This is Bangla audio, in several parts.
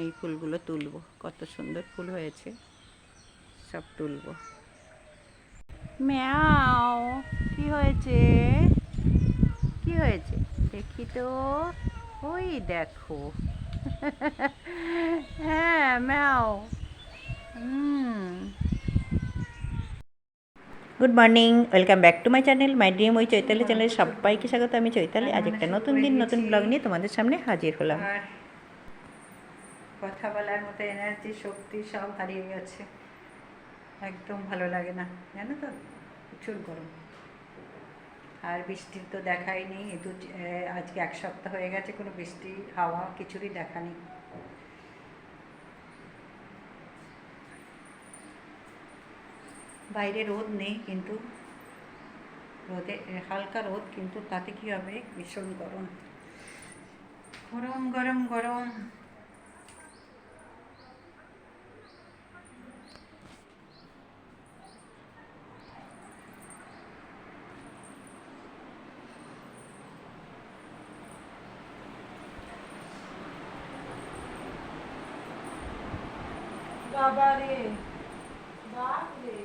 এই ফুলগুলো তুলবো। কত সুন্দর ফুল হয়েছে। সব তুলবো। ম্যাও কি হয়েছে? কি হয়েছে? দেখি তো। ওই দেখো। হ্যাঁ ম্যাও। Good morning welcome back to my channel my dream ওই চৈতালি চ্যানেলে সবাইকে স্বাগত। আমি চৈতালি। আজ একটা নতুন দিন নতুন ব্লগ নিয়ে তোমাদের সামনে হাজির হলাম। কথা বলার মতো এনার্জি শক্তি সব হারিয়ে গেছে। একদম ভালো লাগে না, জানো তো? প্রচুর গরম। আর বৃষ্টির তো দেখাই নেই দু আজকে এক সপ্তাহ হয়ে গেছে কোনো বৃষ্টি, হাওয়া কিছুরই দেখা নেই। বাইরে রোদ নেই কিন্তু, রোদে, হালকা রোদ কিন্তু তাতে কী হবে? ভীষণ গরম। গরম গরম গরম। বাবা রে বাপ রে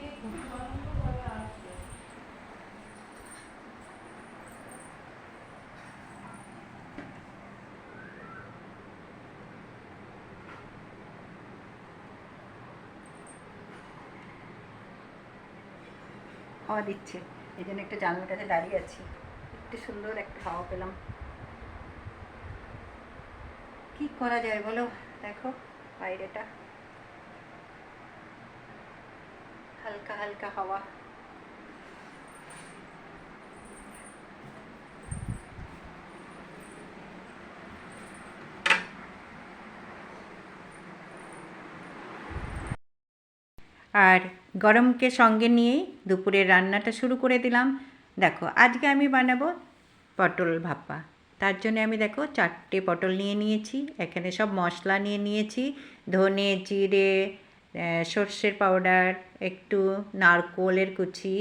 এই ভূমিকম্প করে আসছে হাওয়া দিচ্ছে। এই জন্য একটা জানলার কাছে দাঁড়িয়ে আছি। একটু সুন্দর একটা হাওয়া পেলাম। কি করা যায় বলো? দেখো। বাইরেটা হালকা হালকা হাওয়া। আর গরমকে সঙ্গে নিয়েই দুপুরের রান্নাটা শুরু করে দিলাম। দেখো, আজকে আমি বানাবো পটল ভাপা। তার জন্য আমি দেখো চারটে পটল নিয়ে নিয়েছি, এখানে সব মশলা নিয়ে নিয়েছি, ধনে, জিরে সর্ষের পাউডার একটু নারকোলের কুচি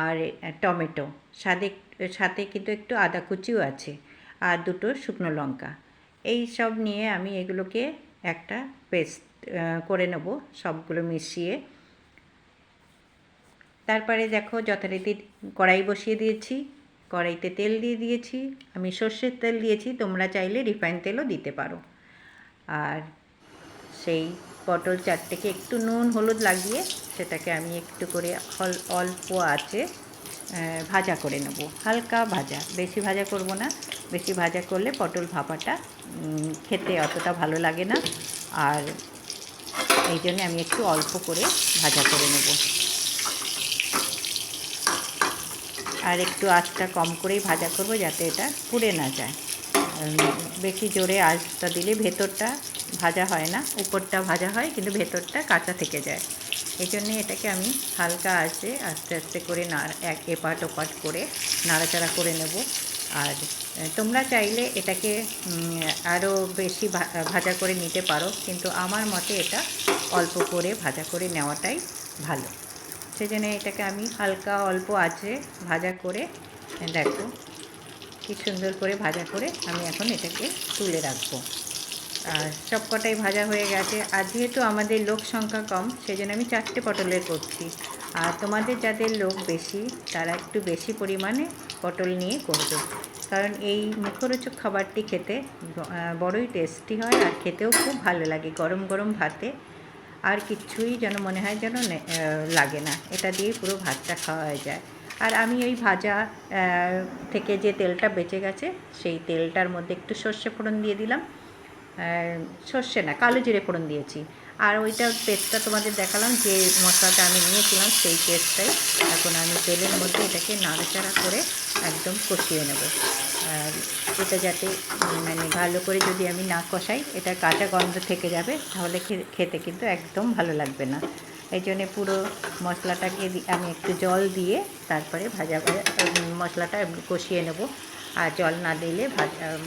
আর টমেটো। সাথে সাথে কিন্তু একটু আদা কুচিও আছে আর দুটো শুকনো লঙ্কা। এই সব নিয়ে আমি এগুলোকে একটা পেস্ট করে নেব সবগুলো মিশিয়ে। তারপরে দেখো যথারীতি কড়াই বসিয়ে দিয়েছি। কড়াইতে তেল দিয়ে দিয়েছি, আমি সর্ষের তেল দিয়েছি, তোমরা চাইলে রিফাইন তেলও দিতে পারো। আর সেই পটল চারটেকে একটু নুন, হলুদ লাগিয়ে সেটাকে আমি একটু করে অল্প আছে ভাজা করে নেব। হালকা ভাজা, বেশি ভাজা করব না, বেশি ভাজা করলে পটল ভাপাটা খেতে অতটা ভালো লাগে না। আর এই জন্য আমি একটু অল্প করে ভাজা করে নেব। আর একটু আঁচটা কম করেই ভাজা করব যাতে এটা পুড়ে না যায়। বেশি জোরে আঁচটা দিলে ভেতরটা ভাজা হয় না, উপরটা ভাজা হয়, কিন্তু ভেতরটা কাঁচা থেকে যায়। এই জন্যে এটাকে আমি হালকা আঁচে আস্তে আস্তে করে না এক এপাট ওপাট করে নাড়াচাড়া করে নেব। আর তোমরা চাইলে এটাকে আরও বেশি ভাজা করে নিতে পারো, কিন্তু আমার মতে এটা অল্প করে ভাজা করে নেওয়াটাই ভালো। সেজন্য এটাকে আমি হালকা অল্প আছে ভাজা করে দেখো, কি সুন্দর করে ভাজা করে আমি এখন এটাকে তুলে রাখব। আর সব কটাই ভাজা হয়ে গেছে। আর যেহেতু আমাদের লোক সংখ্যা কম, সেজন্য আমি চারটে পটলের করছি। আর তোমাদের যাদের লোক বেশি, তারা একটু বেশি পরিমাণে পটল নিয়ে করবে। কারণ এই মুখরোচক খাবারটি খেতে বড়ই টেস্টি হয় আর খেতেও খুব ভালো লাগে গরম গরম ভাতে। আর কিচ্ছুই যেন মনে হয় যেন লাগে না। এটা দিয়ে পুরো ভাতটা খাওয়া যায়। আর আমি ওই ভাজা থেকে যে তেলটা বেঁচে গেছে, সেই তেলটার মধ্যে একটু সর্ষে ফোড়ন দিয়ে দিলাম। সর্ষে না, কালো জিরে ফোড়ন দিয়েছি। আর ওইটা পেস্টটা তোমাদের দেখালাম, যে মশলাটা আমি নিয়েছিলাম সেই পেস্টটাই। এখন আমি তেলের মধ্যে এটাকে নাড়াচাড়া করে একদম কষিয়ে নেব। আর এটা যাতে মানে ভালো করে যদি আমি না কষাই, এটা কাঁচা গন্ধ থেকে যাবে, তাহলে খেতে কিন্তু একদম ভালো লাগবে না। এই জন্যে পুরো মশলাটাকে আমি একটু জল দিয়ে তারপরে ভাজা ভাজা, মশলাটা কষিয়ে নেব। আর জল না দিলে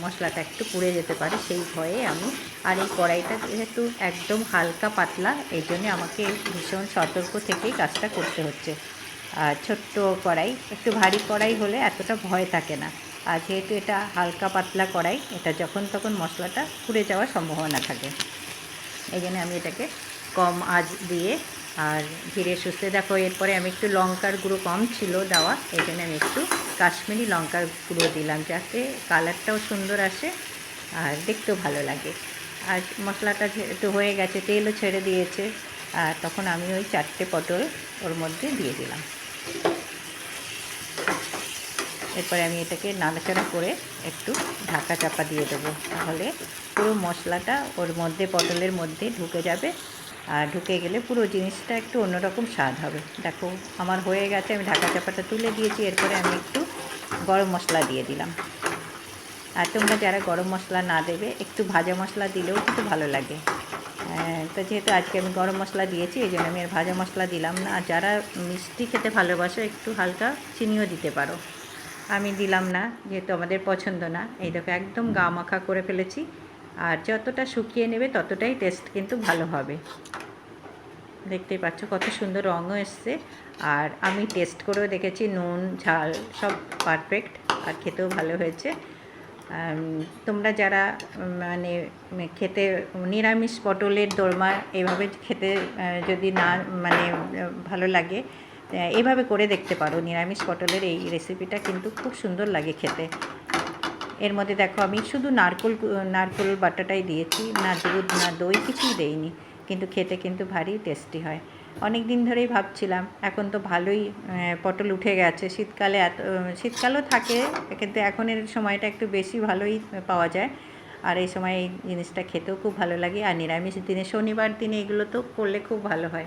মশলাটা একটু পুড়ে যেতে পারে, সেই ভয়ে আমি আর এই কড়াইটা যেহেতু একদম হালকা পাতলা, এই জন্যে আমাকে ভীষণ সতর্ক থেকেই কাজটা করতে হচ্ছে। আর ছোট্ট কড়াই, একটু ভারী কড়াই হলে এতটা ভয় থাকে না। আর যেহেতু এটা হালকা পাতলা কড়াই, এটা যখন তখন মশলাটা পুড়ে যাওয়ার সম্ভাবনা থাকে। এই জন্য আমি এটাকে কম আঁচ দিয়ে আর ধীরে সুস্থে দেখো, এরপরে আমি একটু লঙ্কার গুঁড়ো কম ছিল দেওয়া, এই জন্য আমি একটু কাশ্মীরি লঙ্কার গুঁড়ো দিলাম যাতে কালারটাও সুন্দর আসে আর দেখতেও ভালো লাগে। আর মশলাটা একটু হয়ে গেছে, তেলও ছেড়ে দিয়েছে, আর তখন আমি ওই চারটে পটল ওর মধ্যে দিয়ে দিলাম। এরপরে আমি এটাকে নাড়াচাড়া করে একটু ঢাকা চাপা দিয়ে দেবো, তাহলে পুরো মশলাটা ওর মধ্যে, পটলের মধ্যে ঢুকে যাবে। ঢুকে গেলে পুরো জিনিসটা একটু অন্যরকম স্বাদ হবে। দেখো আমার হয়ে গেছে আমি ঢাকা চাপাটা তুলে দিয়েছি এরপরে আমি একটু গরম মশলা দিয়ে দিলাম। আর তোমরা যারা গরম মশলা না দেবে একটু ভাজা মশলা দিলেও কিন্তু ভালো লাগে। আহ, তো যেহেতু আজকে আমি গরম মশলা দিয়েছি এই জন্য আমি আর ভাজা মশলা দিলাম না। আর যারা মিষ্টি খেতে ভালোবাসো একটু হালকা চিনিও দিতে পারো। আমি দিলাম না যেহেতু আমাদের পছন্দ না। এই দেখো একদম গা মাখা করে ফেলেছি। আর যতটা শুকিয়ে নেবে ততটাই টেস্ট কিন্তু ভালো হবে। দেখতেই পাচ্ছ কত সুন্দর রঙও এসছে। আর আমি টেস্ট করেও দেখেছি, নুন, ঝাল সব পারফেক্ট আর খেতেও ভালো হয়েছে। তোমরা যারা মানে খেতে নিরামিষ পটলের দোরমা এভাবে খেতে যদি না মানে ভালো লাগে এভাবে করে দেখতে পারো। নিরামিষ পটলের এই রেসিপিটা কিন্তু খুব সুন্দর লাগে খেতে। এর মধ্যে দেখো আমি শুধু নারকোল নারকোল বাটাটাই দিয়েছি, না দুধ, না দই, কিছুই দেইনি। কিন্তু খেতে কিন্তু ভারী টেস্টি হয়। অনেক দিন ধরেই ভাবছিলাম, এখন তো ভালোই পটল উঠে গেছে। শীতকালে এত, শীতকালও থাকে, কিন্তু এখনের সময়টা একটু বেশি ভালোই পাওয়া যায়। আর এই সময় এই জিনিসটা খেতেও খুব ভালো লাগে। আর নিরামিষ দিনে, শনিবার দিনে এগুলো তো করলে খুব ভালো হয়।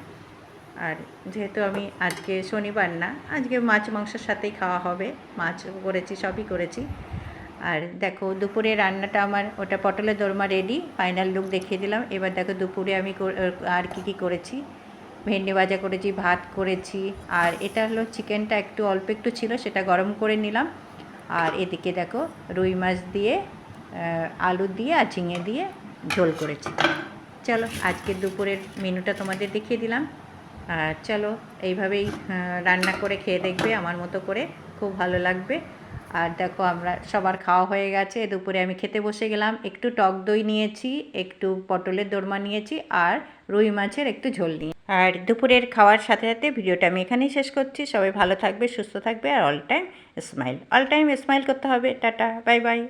আর যেহেতু আমি আজকে শনিবার না, আজকে মাছ, মাংসের সাথেই খাওয়া হবে। মাছ করেছি, সবই করেছি। আর দেখো দুপুরে রান্নাটা আমার, ওটা পটলের দোরমা রেডি ফাইনাল লুক দেখিয়ে দিলাম। এবার দেখো দুপুরে আমি আর কি কি করেছি? ভেন্ডি ভাজা করেছি, ভাত করেছি, আর এটা হলো চিকেনটা একটু অল্প একটু ছিল, সেটা গরম করে নিলাম। আর এদিকে দেখো রুই মাছ দিয়ে আলু দিয়ে আর ঝিঙে দিয়ে ঝোল করেছি। চলো আজকে দুপুরের মেনুটা তোমাদের দেখিয়ে দিলাম। আর চলো এইভাবেই রান্না করে খেয়ে দেখবে, আমার মতো করে। খুব ভালো লাগবে। আর দেখো আমরা সবার খাওয়া হয়ে গেছে, দুপুরে আমি খেতে বসে গেলাম, একটু টক দই নিয়েছি, একটু পটলের দোরমা নিয়েছি আর রুই মাছের একটু ঝোল নিয়ে। আর দুপুরের খাওয়ার সাথে সাথে ভিডিওটা আমি এখানেই শেষ করছি, সবাই ভালো থাকবে, সুস্থ থাকবে আর all time smile all time smile করতে হবে, টাটা বাই বাই